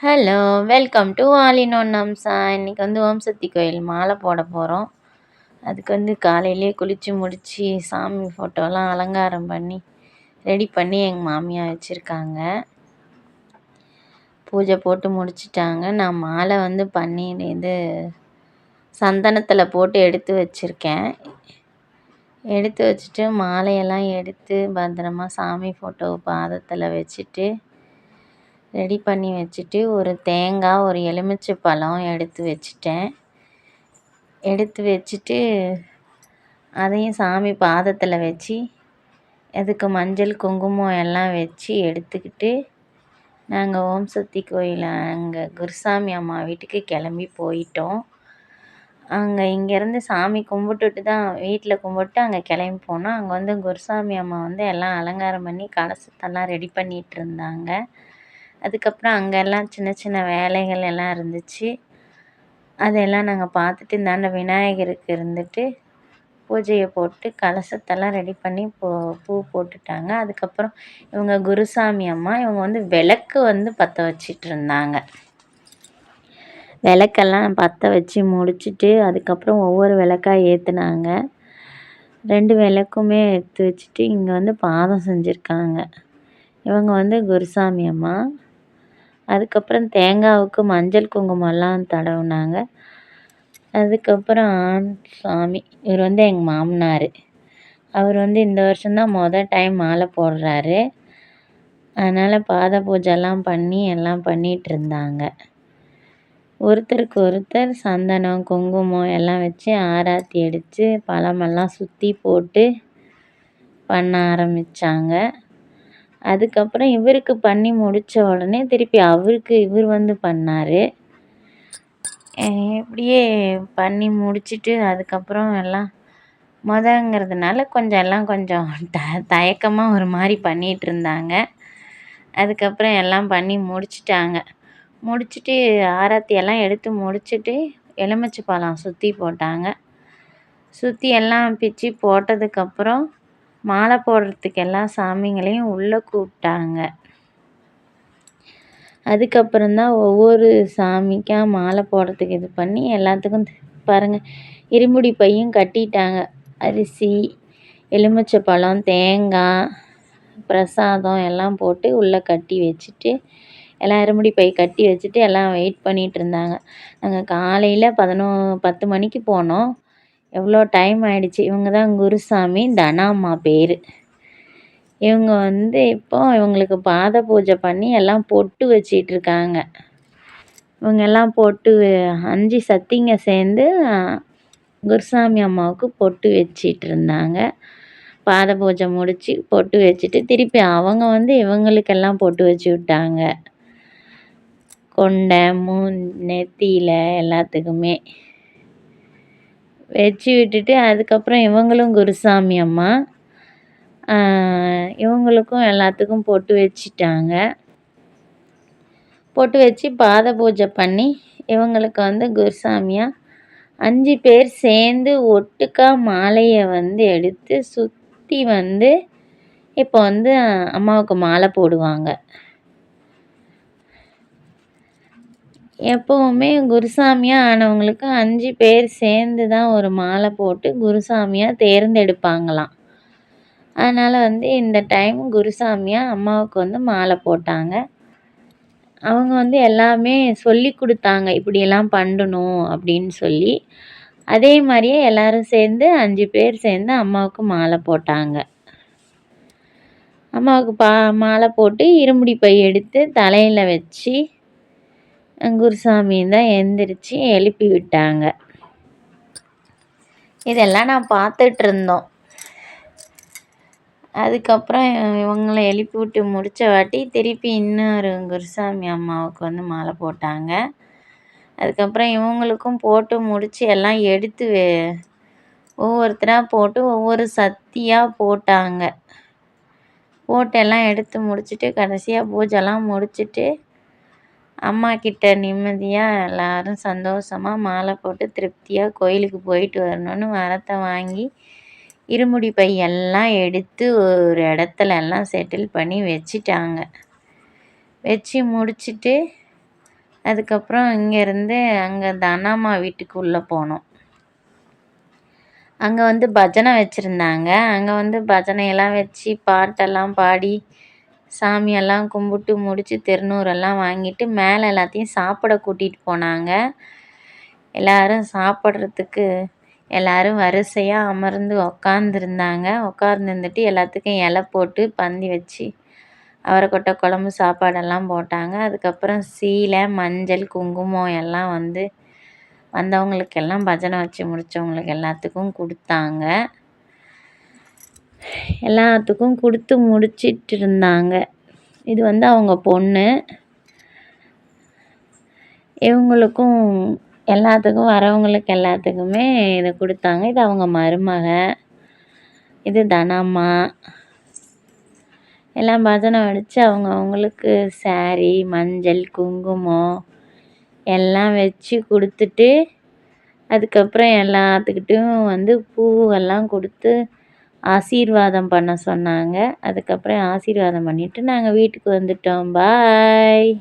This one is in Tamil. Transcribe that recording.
Hello welcome to all in one Amsa. இன்றைக்கி வந்து ஓம் சக்தி கோயில் மாலை போட போகிறோம் அதுக்கு வந்து காலையிலே குளித்து முடித்து சாமி ஃபோட்டோலாம் அலங்காரம் பண்ணி ரெடி பண்ணி எங்கள் மாமியார் வச்சுருக்காங்க. பூஜை போட்டு முடிச்சிட்டாங்க. நான் மாலை வந்து பண்ணி இது சந்தனத்தில் போட்டு எடுத்து வச்சுருக்கேன். எடுத்து வச்சுட்டு மாலையெல்லாம் எடுத்து பத்திரமா சாமி ஃபோட்டோ பாதத்தில் வச்சுட்டு ரெடி பண்ணி வச்சுட்டு ஒரு தேங்காய் ஒரு எலுமிச்சை பழம் எடுத்து வச்சுட்டேன். எடுத்து வச்சுட்டு அதையும் சாமி பாதத்தில் வச்சு அதுக்கு மஞ்சள் குங்குமம் எல்லாம் வச்சு எடுத்துக்கிட்டு நாங்கள் ஓம் சக்தி கோயில் அங்கே குருசாமி அம்மா வீட்டுக்கு கிளம்பி போயிட்டோம். அங்கே இங்கேருந்து சாமி கும்பிட்டுட்டு தான் வீட்டில் கும்பிட்டு அங்கே கிளம்பி போனோம். அங்கே வந்து குருசாமி அம்மா வந்து எல்லாம் அலங்காரம் பண்ணி கலசத்தெல்லாம் ரெடி பண்ணிகிட்டு இருந்தாங்க. அதுக்கப்புறம் அங்கெல்லாம் சின்ன சின்ன வேலைகள் எல்லாம் இருந்துச்சு. அதெல்லாம் நாங்கள் பார்த்துட்டு இந்தாண்ட விநாயகருக்கு இருந்துட்டு பூஜையை போட்டு கலசத்தெல்லாம் ரெடி பண்ணி பூ பூ போட்டுட்டாங்க. அதுக்கப்புறம் இவங்க குருசாமி அம்மா இவங்க வந்து விளக்கு வந்து பற்ற வச்சிட்டு இருந்தாங்க. விளக்கெல்லாம் பற்ற வச்சு முடிச்சுட்டு அதுக்கப்புறம் ஒவ்வொரு விளக்காக ஏற்றுனாங்க ரெண்டு விளக்குமே எடுத்து வச்சுட்டு இங்கே வந்து பாதம் செஞ்சுருக்காங்க. இவங்க வந்து குருசாமி அம்மா. அதுக்கப்புறம் தேங்காவுக்கு மஞ்சள் குங்குமம்லாம் தடவுனாங்க. அதுக்கப்புறம் ஆண் சாமி இவர் வந்து எங்கள் மாமனார். அவர் வந்து இந்த வருஷம்தான் மொதல் டைம் மாலை போடுறாரு. அதனால் பாத பூஜைலாம் பண்ணி எல்லாம் பண்ணிகிட்ருந்தாங்க ஒருத்தருக்கு ஒருத்தர் சந்தனம் குங்குமம் எல்லாம் வச்சு ஆராத்தி அடித்து பழமெல்லாம் சுற்றி போட்டு பண்ண ஆரம்பித்தாங்க அதுக்கப்புறம் இவருக்கு பண்ணி முடித்த உடனே திருப்பி அவருக்கு இவர் வந்து பண்ணார். இப்படியே பண்ணி முடிச்சுட்டு அதுக்கப்புறம் எல்லாம் மொதங்கிறதுனால கொஞ்சம் எல்லாம் கொஞ்சம் த தயக்கமாக ஒரு மாதிரி பண்ணிகிட்டு இருந்தாங்க. அதுக்கப்புறம் எல்லாம் பண்ணி முடிச்சிட்டாங்க. முடிச்சுட்டு ஆராத்தி எல்லாம் எடுத்து முடிச்சுட்டு எலுமிச்சை பழம் சுற்றி போட்டாங்க. சுற்றி எல்லாம் பிச்சு போட்டதுக்கப்புறம் மாலை போடுறதுக்கு எல்லா சாமிங்களையும் உள்ளே கூப்பிட்டாங்க. அதுக்கப்புறம் தான் ஒவ்வொரு சாமிக்கா மாலை போடுறதுக்கு இது பண்ணி எல்லாத்துக்கும் பாருங்கள் இருமுடி பையும் கட்டிட்டாங்க. அரிசி எலுமிச்சை பழம் தேங்காய் பிரசாதம் எல்லாம் போட்டு உள்ளே கட்டி வச்சுட்டு எல்லாம் இருமுடி பை கட்டி வச்சுட்டு எல்லாம் வெயிட் பண்ணிகிட்டு இருந்தாங்க. நாங்கள் காலையில் பதினோ பத்து மணிக்கு போனோம். எவ்வளோ டைம் ஆகிடுச்சி இவங்க தான் குருசாமி தனாம்மா பேர். இவங்க வந்து இப்போ இவங்களுக்கு பாத பூஜை பண்ணி எல்லாம் பொட்டு வச்சிட்ருக்காங்க இவங்க எல்லாம் பொட்டு அஞ்சு சத்திங்க சேர்ந்து குருசாமி அம்மாவுக்கு பொட்டு வச்சிட்டு இருந்தாங்க. பாத பூஜை முடித்து பொட்டு வச்சுட்டு திருப்பி அவங்க வந்து இவங்களுக்கெல்லாம் பொட்டு வச்சு விட்டாங்க. கொண்டை மூ நெத்தியில் எல்லாத்துக்குமே. வச்சு விட்டுட்டு அதுக்கப்புறம் இவங்களும் குருசாமி அம்மா. இவங்களுக்கும் எல்லாத்துக்கும் பொட்டு வச்சிட்டாங்க. பொட்டு வச்சு பாத பூஜை பண்ணி இவங்களுக்கு வந்து குருசாமியாக அஞ்சு பேர் சேர்ந்து ஒட்டுக்கா மாலையை வந்து எடுத்து சுற்றி வந்து இப்போ வந்து அம்மாவுக்கு மாலை போடுவாங்க. எப்போவுமே குருசாமியாக ஆனவங்களுக்கு அஞ்சு பேர் சேர்ந்து தான் ஒரு மாலை போட்டு குருசாமியாக தேர்ந்தெடுப்பாங்களாம். அதனால் வந்து இந்த டைம் குருசாமியாக அம்மாவுக்கு வந்து மாலை போட்டாங்க. அவங்க வந்து எல்லாமே சொல்லி கொடுத்தாங்க இப்படியெல்லாம் பண்ணணும் அப்படின்னு சொல்லி. அதே மாதிரியே எல்லோரும் சேர்ந்து அஞ்சு பேர் சேர்ந்து அம்மாவுக்கு மாலை போட்டாங்க. அம்மாவுக்கு பா மாலை போட்டு இருமுடி பை எடுத்து தலையில் வச்சு குருசாமி தான் எந்திரிச்சு எழுப்பி விட்டாங்க. இதெல்லாம் நான் பார்த்துட்ருந்தோம். அதுக்கப்புறம் இவங்களை எழுப்பி விட்டு முடித்த வாட்டி திருப்பி இன்னொரு குருசாமி அம்மாவுக்கு வந்து மாலை போட்டாங்க. அதுக்கப்புறம் இவங்களுக்கும் போட்டு முடித்து எல்லாம் எடுத்து ஒவ்வொருத்தராக போட்டு ஒவ்வொரு சக்தியாக போட்டாங்க. போட்டெல்லாம் எடுத்து முடிச்சுட்டு கடைசியாக பூஜைலாம் முடிச்சுட்டு அம்மா கிட்ட நிம்மதியாக எல்லாரும் சந்தோஷமாக மாலை போட்டு திருப்தியாக கோயிலுக்கு போயிட்டு வரணுன்னு வரத்தை வாங்கி இருமுடி பையெல்லாம் எடுத்து ஒரு இடத்துல எல்லாம் செட்டில் பண்ணி வச்சிட்டாங்க. வச்சு முடிச்சுட்டு அதுக்கப்புறம் இங்கேருந்து அங்கே தனாமா வீட்டுக்கு உள்ளே போனோம். அங்கே வந்து பஜனை வச்சுருந்தாங்க. அங்கே வந்து பஜனையெல்லாம் வச்சு பாட்டெல்லாம் பாடி சாமியெல்லாம் கும்பிட்டு முடித்து திருநூறெல்லாம் வாங்கிட்டு மேலே எல்லாத்தையும் சாப்பிட கூட்டிகிட்டு போனாங்க. எல்லோரும் சாப்பிட்றதுக்கு எல்லோரும் வரிசையாக அமர்ந்து உக்காந்துருந்தாங்க. உக்காந்துருந்துட்டு எல்லாத்துக்கும் இலை போட்டு பந்தி வச்சு அவரைக்கொட்டை குழம்பு சாப்பாடெல்லாம் போட்டாங்க. அதுக்கப்புறம் சீலை மஞ்சள் குங்குமம் எல்லாம் வந்து வந்தவங்களுக்கெல்லாம் பஜனை வச்சு முடித்தவங்களுக்கு எல்லாத்துக்கும் கொடுத்தாங்க. எல்லாத்துக்கும் கொடுத்து முடிச்சிட்டு இருந்தாங்க இது வந்து அவங்க பொண்ணு. இவங்களுக்கும் எல்லாத்துக்கும் வரவங்களுக்கு எல்லாத்துக்குமே இதை கொடுத்தாங்க. இது அவங்க மருமக. இது தனம்மா. எல்லாம் பஜனை வடித்து அவங்க அவங்களுக்கு சாரி மஞ்சள் குங்குமம் எல்லாம் வச்சு கொடுத்துட்டு அதுக்கப்புறம் எல்லாத்துக்கிட்டையும் வந்து பூவெல்லாம் கொடுத்து ஆசீர்வாதம் பண்ண சொன்னாங்க. அதுக்கப்புறம் ஆசீர்வாதம் பண்ணிவிட்டு நாங்கள் வீட்டுக்கு வந்துட்டோம். பாய்